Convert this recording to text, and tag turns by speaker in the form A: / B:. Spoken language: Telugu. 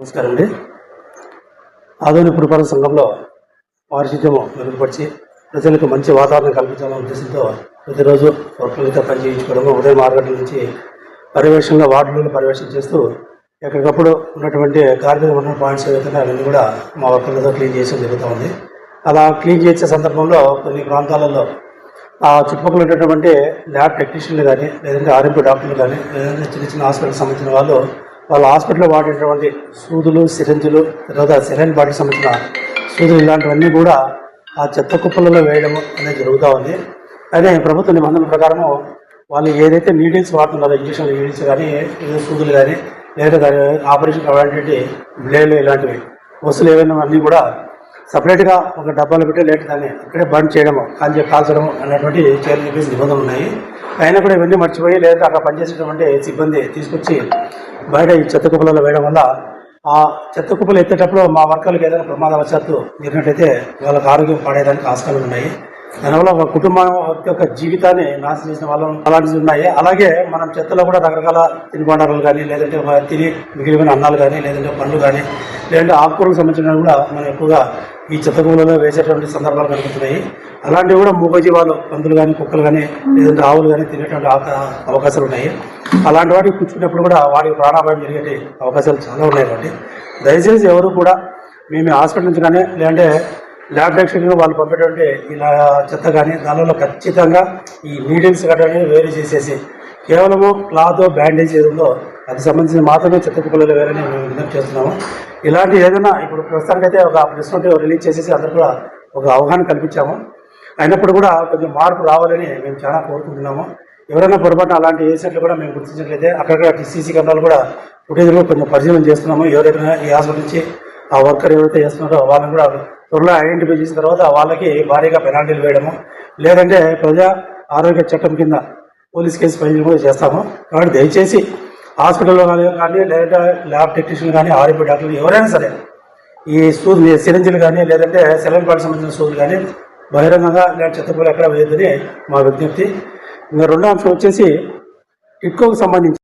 A: నమస్కారం అండి. ఆధునిక పురపాలన సంఘంలో పారిశుద్ధ్యము మెరుగుపరిచి ప్రజలకు మంచి వాతావరణం కల్పించాలనే ఉద్దేశంతో ప్రతిరోజు వర్కులతో పని చేయించుకోవడము ఉదయం ఆరు గంటల నుంచి పర్యవేక్షణగా వార్డులను పర్యవేక్షణ చేస్తూ ఎక్కడికప్పుడు ఉన్నటువంటి కార్మిక ఉన్న పాయింట్స్ ఏవైతే అవన్నీ కూడా మా వర్కులతో క్లీన్ చేయడం జరుగుతూ ఉంది. అలా క్లీన్ చేసే సందర్భంలో కొన్ని ప్రాంతాలలో ఆ చుట్టుపక్కల ఉన్నటువంటి ల్యాబ్ టెక్నీషియన్లు కానీ లేదంటే ఆర్ఎంపీ డాక్టర్లు కానీ లేదంటే చిన్న చిన్న హాస్పిటల్కి సంబంధించిన వాళ్ళు వాళ్ళ హాస్పిటల్లో వాడేటువంటి సూదులు సిరంజులు తర్వాత సిరంజ్ బాడీకి సంబంధించిన సూదులు ఇలాంటివన్నీ కూడా ఆ చెత్త కుప్పలలో వేయడం అనేది జరుగుతూ ఉంది. అదే ప్రభుత్వ నిబంధనల ప్రకారము వాళ్ళు ఏదైతే నీడిల్స్ వాడుతున్నారో ఇంజక్షన్ నీడిల్స్ కానీ ఏదో సూదులు కానీ లేదా దాని ఆపరేషన్ కావాలంటే బ్లేడ్లు ఇలాంటివి వస్తువులు ఏవైనా అన్నీ కూడా సపరేట్గా ఒక డబ్బాలు పెట్టి లేట్ దాన్ని అక్కడే బండ్ చేయడము కాల్చే కాల్చడము అనేటువంటి చర్యలు చెప్పేసి నిబంధనలు ఉన్నాయి. అయినా కూడా ఇవన్నీ మర్చిపోయి లేదంటే అక్కడ పనిచేసేటువంటి సిబ్బంది తీసుకొచ్చి బయట ఈ చెత్త కుప్పలలో వేయడం వల్ల ఆ చెత్త కుప్పలు ఎత్తేటప్పుడు మా వర్గాలకు ఏదైనా ప్రమాదవశాత్తు జరిగినట్టయితే వాళ్ళకి ఆరోగ్యం పాడేదానికి ఆస్కారాలు ఉన్నాయి. దానివల్ల ఒక కుటుంబం యొక్క జీవితాన్ని నాశనం చేసిన వాళ్ళు అలాంటివి ఉన్నాయి. అలాగే మనం చెత్తలో కూడా రకరకాల తినుబండారాలు కానీ లేదంటే తిని మిగిలిపోయిన అన్నాలు కానీ లేదంటే పండ్లు కానీ లేదంటే ఆకుకూరలకు సంబంధించినవి కూడా మనం ఎక్కువగా ఈ చెత్త వేసేటువంటి సందర్భాలు కలుగుతున్నాయి అలాంటివి కూడా మూగజీవాలు పందులు కానీ కుక్కలు కానీ లేదంటే ఆవులు కానీ తినేటువంటి అవకాశాలు ఉన్నాయి. అలాంటి వాటికి కూర్చున్నప్పుడు కూడా వాటికి ప్రాణాపాయం జరిగే అవకాశాలు చాలా ఉన్నాయి కాబట్టి దయచేసి ఎవరు కూడా మేము హాస్పిటల్ నుంచి కానీ లేదంటే ల్యాబ్ టెక్నీషియన్ వాళ్ళు పంపేటువంటి ఇలా చెత్త కానీ దానిలో ఖచ్చితంగా ఈ నీడిల్స్ కట్టడానికి వేరు చేసేసి కేవలము క్లాత్ బ్యాండేజ్ ఏదో అది సంబంధించిన మాత్రమే చెత్త కుప్పలలో వేరని మేము విజ్ఞప్తి చేస్తున్నాము. ఇలాంటి ఏదైనా ఇప్పుడు ప్రస్తుతానికైతే ఒక ప్రెస్ నోట్ రిలీజ్ చేసేసి అందరూ కూడా ఒక అవగాహన కల్పించాము. అయినప్పుడు కూడా కొంచెం మార్పు రావాలని మేము చాలా కోరుకుంటున్నాము. ఎవరైనా పొరపాటున అలాంటి ఏసెట్లు కూడా మేము గుర్తించినట్లయితే అక్కడక్కడ సీసీ కెమెరాలు కూడా ఫుటేజ్లో కొంచెం పరిశీలన చేస్తున్నాము. ఎవరైనా ఈ హాస్పిటల్ నుంచి ఆ వర్కర్ ఎవరైతే చేస్తున్నారో వాళ్ళని కూడా త్వరలో ఐడెంటిఫై చేసిన తర్వాత వాళ్ళకి భారీగా పెనాల్టీలు వేయడము. లేదంటే ప్రజా ఆరోగ్య చట్టం కింద పోలీస్ కేసు ఫైల్ కూడా చేస్తాము. కాబట్టి దయచేసి హాస్పిటల్లో కానీ కానీ ల్యాబ్ టెక్నీషియన్ కానీ ఆర్ఎంపీ డాక్టర్లు ఎవరైనా సరే ఈ సూదులు సిరంజీలు కానీ లేదంటే సెలైన్ పాటికి సంబంధించిన సూదులు కానీ బహిరంగంగా ఇలాంటి చెత్తపూలు ఎక్కడ వేయద్దని మా విజ్ఞప్తి. ఇంకా రెండో అంశం వచ్చేసి టిట్కోకు సంబంధించి